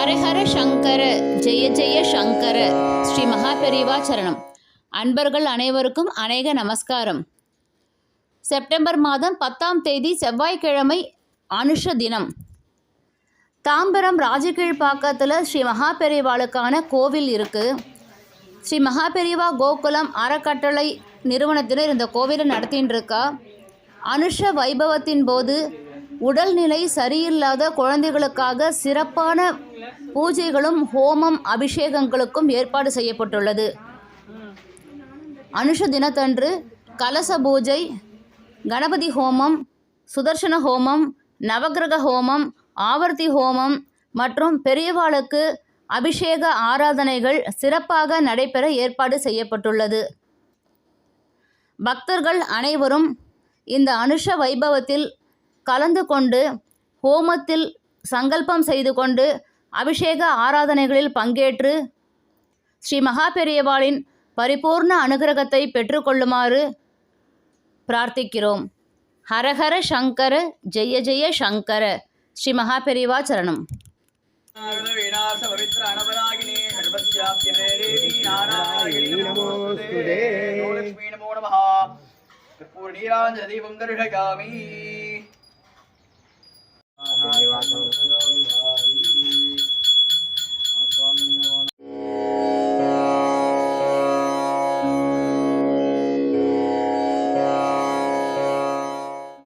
ஹரஹர சங்கர ஜெய ஜெய சங்கர ஸ்ரீ மகாபெரிவா சரணம். அன்பர்கள் அனைவருக்கும் அநேக நமஸ்காரம். செப்டம்பர் மாதம் பத்தாம் தேதி செவ்வாய்க்கிழமை அனுஷ தினம். தாம்பரம் ராஜகீழ்பாக்கத்தில் ஸ்ரீ மகாபெரிவாளுக்கான கோவில் இருக்குது ஸ்ரீ மகாபெரிவா கோகுலம் அறக்கட்டளை நிறுவனத்தினர் இந்த கோவிலை நடத்தின்னு இருக்கா அனுஷ வைபவத்தின் போது உடல்நிலை சரியில்லாத குழந்தைகளுக்காக சிறப்பான பூஜைகளும் ஹோமம் அபிஷேகங்களுக்கும் ஏற்பாடு செய்யப்பட்டுள்ளது. அனுஷ தினத்தன்று கலச பூஜை கணபதி ஹோமம் சுதர்சன ஹோமம் நவக்கிரக ஹோமம் ஆவர்த்தி ஹோமம் மற்றும் பெரியவாளுக்கு அபிஷேக ஆராதனைகள் சிறப்பாக நடைபெற ஏற்பாடு செய்யப்பட்டுள்ளது. பக்தர்கள் அனைவரும் இந்த அனுஷ வைபவத்தில் கலந்து கொண்டு ஹோமத்தில் சங்கல்பம் செய்து கொண்டு அபிஷேக ஆராதனைகளில் பங்கேற்று ஸ்ரீ மகாபெரியவாளின் பரிபூர்ண அனுகிரகத்தை பெற்றுக்கொள்ளுமாறு பிரார்த்திக்கிறோம். ஹரஹர சங்கர ஜெய ஜெய சங்கர. ஸ்ரீ மகாபெரிவா சரணம். அனபராகினி சர்வத்யாப்தியே